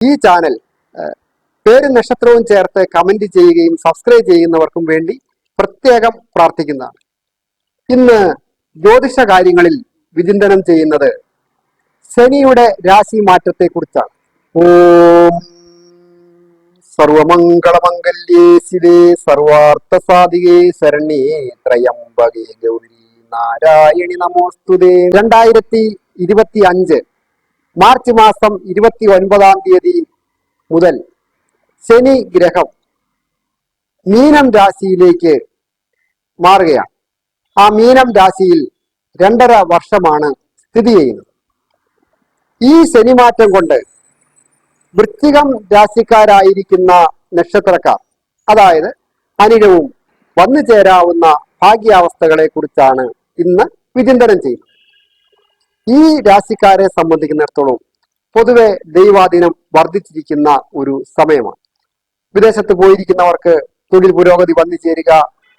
ഈ ചാനൽ പേരും നക്ഷത്രവും ചേർത്ത് കമന്റ് ചെയ്യുകയും സബ്സ്ക്രൈബ് ചെയ്യുന്നവർക്കും വേണ്ടി പ്രത്യേകം പ്രാർത്ഥിക്കുന്നതാണ്. ഇന്ന് ജ്യോതിഷ കാര്യങ്ങളിൽ വിചിന്തനം ചെയ്യുന്നത് ശനിയുടെ രാശി മാറ്റത്തെ കുറിച്ചാണ് ഓം സർവമംഗളമംഗല്യേ ശിവേ സർവാർത്ഥ സാധികേ ശരണ്യേ ത്രയംബകേ ഗൗരി നാരായണി നമോസ്തുതേ. രണ്ടായിരത്തി ഇരുപത്തി അഞ്ച് മാർച്ച് മാസം ഇരുപത്തി ഒൻപതാം തീയതി മുതൽ ശനി ഗ്രഹം മീനം രാശിയിലേക്ക് മാറുകയാണ്. ആ മീനം രാശിയിൽ രണ്ടര വർഷമാണ് സ്ഥിതി ചെയ്യുന്നത്. ഈ ശനിമാറ്റം കൊണ്ട് വൃശ്ചികം രാശിക്കാരായിരിക്കുന്ന നക്ഷത്രക്കാർ അതായത് അനിരവും വന്നു ചേരാവുന്ന ഭാഗ്യാവസ്ഥകളെ കുറിച്ചാണ് ഇന്ന് വിചിന്തനം ചെയ്യുന്നത്. ഈ രാശിക്കാരെ സംബന്ധിക്കുന്നിടത്തോളം പൊതുവെ ദൈവാധീനം വർദ്ധിച്ചിരിക്കുന്ന ഒരു സമയമാണ്. വിദേശത്ത് പോയിരിക്കുന്നവർക്ക് തൊഴിൽ പുരോഗതി വന്നു ചേരുക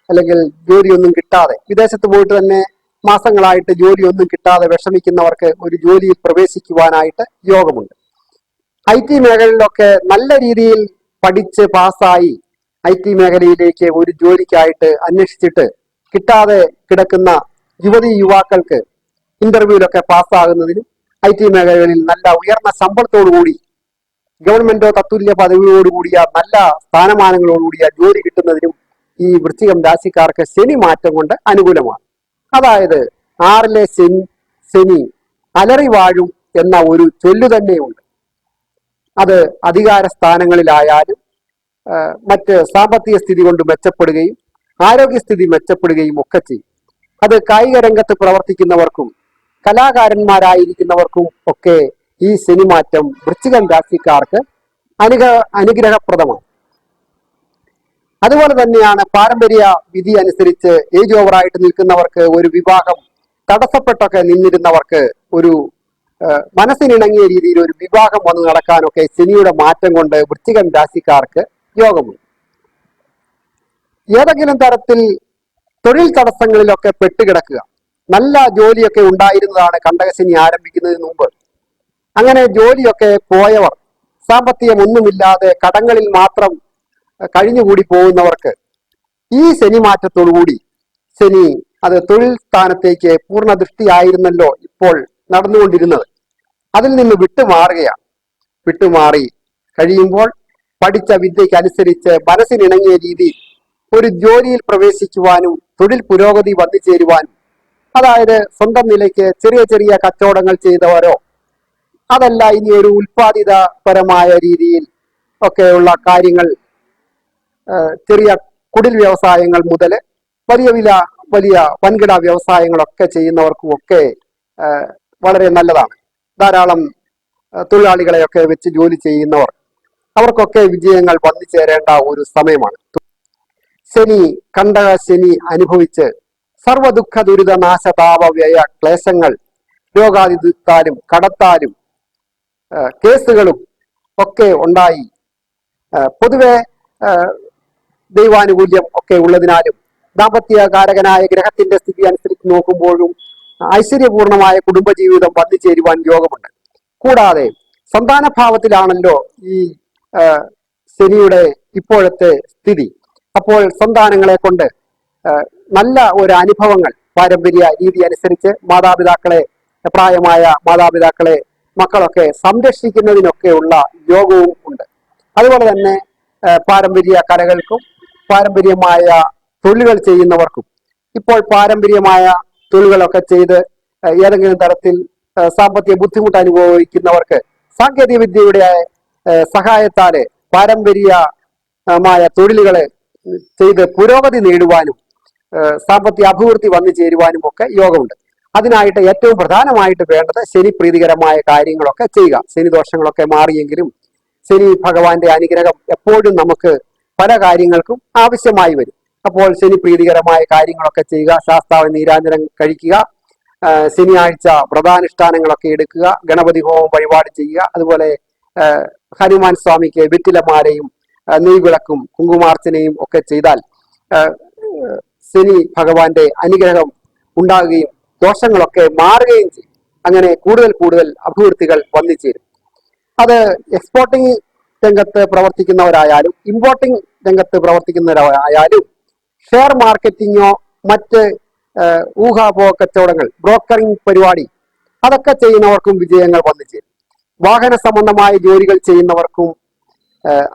അല്ലെങ്കിൽ ജോലിയൊന്നും കിട്ടാതെ വിദേശത്ത് പോയിട്ട് തന്നെ മാസങ്ങളായിട്ട് ജോലിയൊന്നും കിട്ടാതെ വിഷമിക്കുന്നവർക്ക് ഒരു ജോലിയിൽ പ്രവേശിക്കുവാനായിട്ട് യോഗമുണ്ട്. ഐ ടി മേഖലയിലൊക്കെ നല്ല രീതിയിൽ പഠിച്ച് പാസ്സായി ഐ ടി മേഖലയിലേക്ക് ഒരു ജോലിക്കായിട്ട് അന്വേഷിച്ചിട്ട് കിട്ടാതെ കിടക്കുന്ന യുവതി യുവാക്കൾക്ക് ഇന്റർവ്യൂവിലൊക്കെ പാസ്സാകുന്നതിനും ഐ ടി മേഖലകളിൽ നല്ല ഉയർന്ന ശമ്പളത്തോടുകൂടി ഗവൺമെന്റോ തത്തുല്യ പദവിയോടുകൂടിയ നല്ല സ്ഥാനമാനങ്ങളോടുകൂടിയ ജോലി കിട്ടുന്നതിനും ഈ വൃശ്ചികം രാശിക്കാർക്ക് ശനി മാറ്റം കൊണ്ട് അനുകൂലമാണ്. അതായത് ആറിലെ ശനി ശനി അലറി വാഴും എന്ന ഒരു ചൊല്ലു തന്നെയുണ്ട്. അത് അധികാര സ്ഥാനങ്ങളിലായാലും മറ്റ് സാമ്പത്തിക സ്ഥിതി കൊണ്ട് മെച്ചപ്പെടുകയും ആരോഗ്യസ്ഥിതി മെച്ചപ്പെടുകയും ഒക്കെ ചെയ്യും. അത് കായിക രംഗത്ത് പ്രവർത്തിക്കുന്നവർക്കും കലാകാരന്മാരായിരിക്കുന്നവർക്കും ഒക്കെ ഈ ശനിമാറ്റം വൃശ്ചികൻ രാശിക്കാർക്ക് അനുഗ അനുഗ്രഹപ്രദമാണ്. അതുപോലെ തന്നെയാണ് പാരമ്പര്യ വിധി അനുസരിച്ച് ഏജ് ഓവറായിട്ട് നിൽക്കുന്നവർക്ക് ഒരു വിവാഹം തടസ്സപ്പെട്ടൊക്കെ നിന്നിരുന്നവർക്ക് ഒരു മനസ്സിനിണങ്ങിയ രീതിയിൽ ഒരു വിവാഹം വന്ന് നടക്കാനൊക്കെ ശനിയുടെ മാറ്റം കൊണ്ട് വൃശ്ചികൻ രാശിക്കാർക്ക് യോഗമുണ്ട്. ഏതെങ്കിലും തരത്തിൽ തൊഴിൽ തടസ്സങ്ങളിലൊക്കെ പെട്ടുകിടക്കുക. നല്ല ജോലിയൊക്കെ ഉണ്ടായിരുന്നതാണ് കണ്ടകശനി ആരംഭിക്കുന്നതിന് മുമ്പ്. അങ്ങനെ ജോലിയൊക്കെ പോയവർ സാമ്പത്തികമൊന്നുമില്ലാതെ കടങ്ങളിൽ മാത്രം കഴിഞ്ഞുകൂടി പോകുന്നവർക്ക് ഈ ശനി മാറ്റത്തോടുകൂടി ശനി അത് തൊഴിൽ സ്ഥാനത്തേക്ക് പൂർണ ദൃഷ്ടിയായിരുന്നല്ലോ ഇപ്പോൾ നടന്നുകൊണ്ടിരുന്നത്. അതിൽ നിന്ന് വിട്ടുമാറുകയാണ്. വിട്ടുമാറി കഴിയുമ്പോൾ പഠിച്ച വിദ്യയ്ക്ക് അനുസരിച്ച് മനസ്സിനിണങ്ങിയ രീതിയിൽ ഒരു ജോലിയിൽ പ്രവേശിക്കുവാനും തൊഴിൽ പുരോഗതി വന്നു ചേരുവാനും അതായത് സ്വന്തം നിലയ്ക്ക് ചെറിയ ചെറിയ കച്ചവടങ്ങൾ ചെയ്തവരോ അതല്ല ഇനി ഒരു ഉൽപാദിതപരമായ രീതിയിൽ ഒക്കെയുള്ള കാര്യങ്ങൾ ചെറിയ കുടിൽ വ്യവസായങ്ങൾ മുതൽ വലിയ വില വലിയ വൻകിട വ്യവസായങ്ങളൊക്കെ ചെയ്യുന്നവർക്കും ഒക്കെ ആ, വളരെ നല്ലതാണ്. ധാരാളം തൊഴിലാളികളെയൊക്കെ വെച്ച് ജോലി ചെയ്യുന്നവർ അവർക്കൊക്കെ വിജയങ്ങൾ വന്നു ചേരേണ്ട ഒരു സമയമാണ്. ശനി കണ്ടക ശനി അനുഭവിച്ച് സർവദുഃഖ ദുരിത നാശതാപ വ്യയ ക്ലേശങ്ങൾ രോഗാതിത്താലും കടത്താലും കേസുകളും ഒക്കെ ഉണ്ടായി. പൊതുവെ ദൈവാനുകൂല്യം ഒക്കെ ഉള്ളതിനാലും ദാമ്പത്യ കാരകനായ ഗ്രഹത്തിന്റെ സ്ഥിതി അനുസരിച്ച് നോക്കുമ്പോഴും ഐശ്വര്യപൂർണമായ കുടുംബജീവിതം വന്നു ചേരുവാൻ യോഗമുണ്ട്. കൂടാതെ സന്താന ഭാവത്തിലാണല്ലോ ഈ ശനിയുടെ ഇപ്പോഴത്തെ സ്ഥിതി. അപ്പോൾ സന്താനങ്ങളെ കൊണ്ട് നല്ല ഒരു അനുഭവങ്ങൾ പാരമ്പര്യ രീതി അനുസരിച്ച് മാതാപിതാക്കളെ പ്രായമായ മാതാപിതാക്കളെ മക്കളൊക്കെ സംരക്ഷിക്കുന്നതിനൊക്കെയുള്ള യോഗവും ഉണ്ട്. അതുപോലെ തന്നെ പാരമ്പര്യ കലകൾക്കും പാരമ്പര്യമായ തൊഴിലുകൾ ചെയ്യുന്നവർക്കും ഇപ്പോൾ പാരമ്പര്യമായ തൊഴിലുകളൊക്കെ ചെയ്ത് ഏതെങ്കിലും തരത്തിൽ സാമ്പത്തിക ബുദ്ധിമുട്ട് അനുഭവിക്കുന്നവർക്ക് സാങ്കേതിക വിദ്യയുടെ സഹായത്താൽ പാരമ്പര്യമായ തൊഴിലുകളെ ചെയ്ത് പുരോഗതി നേടുവാനും സാമ്പത്തിക അഭിവൃദ്ധി വന്നു ചേരുവാനും ഒക്കെ യോഗമുണ്ട്. അതിനായിട്ട് ഏറ്റവും പ്രധാനമായിട്ട് വേണ്ടത് ശനി പ്രീതികരമായ കാര്യങ്ങളൊക്കെ ചെയ്യുക. ശനി ദോഷങ്ങളൊക്കെ മാറിയെങ്കിലും ശനി ഭഗവാന്റെ അനുഗ്രഹം എപ്പോഴും നമുക്ക് പല കാര്യങ്ങൾക്കും ആവശ്യമായി വരും. അപ്പോൾ ശനി പ്രീതികരമായ കാര്യങ്ങളൊക്കെ ചെയ്യുക ശാസ്താവ് നീരാഞ്ജനം കഴിക്കുക ശനിയാഴ്ച വ്രതാനുഷ്ഠാനങ്ങളൊക്കെ എടുക്കുക ഗണപതി ഹോമം വഴിപാട് ചെയ്യുക അതുപോലെ ഹനുമാൻ സ്വാമിക്ക് വിറ്റിലമാരെയും നെയ്വിളക്കും കുങ്കുമാർച്ചനയും ഒക്കെ ചെയ്താൽ ശനി ഭഗവാന്റെ അനുഗ്രഹം ഉണ്ടാകുകയും ദോഷങ്ങളൊക്കെ മാറുകയും ചെയ്യും. അങ്ങനെ കൂടുതൽ കൂടുതൽ അഭിവൃദ്ധികൾ വന്നു ചേരും. അത് എക്സ്പോർട്ടിങ് രംഗത്ത് പ്രവർത്തിക്കുന്നവരായാലും ഇമ്പോർട്ടിംഗ് രംഗത്ത് പ്രവർത്തിക്കുന്നവരായാലും ഷെയർ മാർക്കറ്റിങ്ങോ മറ്റ് ഊഹാപോ കച്ചവടങ്ങൾ ബ്രോക്കറിംഗ് പരിപാടി അതൊക്കെ ചെയ്യുന്നവർക്കും വിജയങ്ങൾ വന്നു ചേരും. വാഹന സംബന്ധമായ ജോലികൾ ചെയ്യുന്നവർക്കും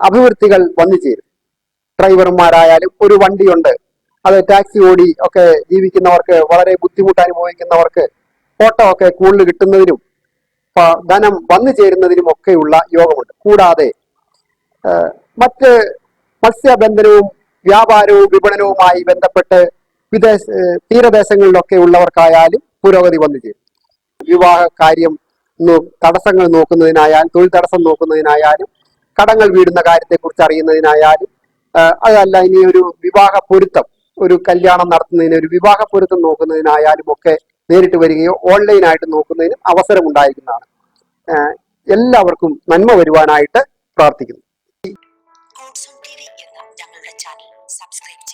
അഭിവൃദ്ധികൾ വന്നു ചേരും. ഡ്രൈവർമാരായാലും ഒരു വണ്ടിയുണ്ട് അത് ടാക്സി ഓടി ഒക്കെ ജീവിക്കുന്നവർക്ക് വളരെ ബുദ്ധിമുട്ട് അനുഭവിക്കുന്നവർക്ക് ഓട്ടോ ഒക്കെ കൂടുതൽ കിട്ടുന്നതിനും ധനം വന്നു ചേരുന്നതിനും ഒക്കെയുള്ള യോഗമുണ്ട്. കൂടാതെ മറ്റ് മത്സ്യബന്ധനവും വ്യാപാരവും വിപണനവുമായി ബന്ധപ്പെട്ട് വിദേശ തീരദേശങ്ങളിലൊക്കെ ഉള്ളവർക്കായാലും പുരോഗതി വന്നു ചേരും. വിവാഹ കാര്യം തടസ്സങ്ങൾ നോക്കുന്നതിനായാലും തൊഴിൽ തടസ്സം നോക്കുന്നതിനായാലും കടങ്ങൾ വീടുന്ന കാര്യത്തെക്കുറിച്ച് അറിയുന്നതിനായാലും അതല്ല ഇനി ഒരു വിവാഹ പൊരുത്തം ഒരു കല്യാണം നടത്തുന്നതിന് ഒരു വിവാഹ പൊരുത്തം നോക്കുന്നതിനായാലും ഒക്കെ നേരിട്ട് വരികയോ ഓൺലൈനായിട്ട് നോക്കുന്നതിനും അവസരം ഉണ്ടായിരിക്കുന്നതാണ് എല്ലാവർക്കും നന്മ വരുവാനായിട്ട് പ്രാർത്ഥിക്കുന്നു. സബ്സ്ക്രൈബ്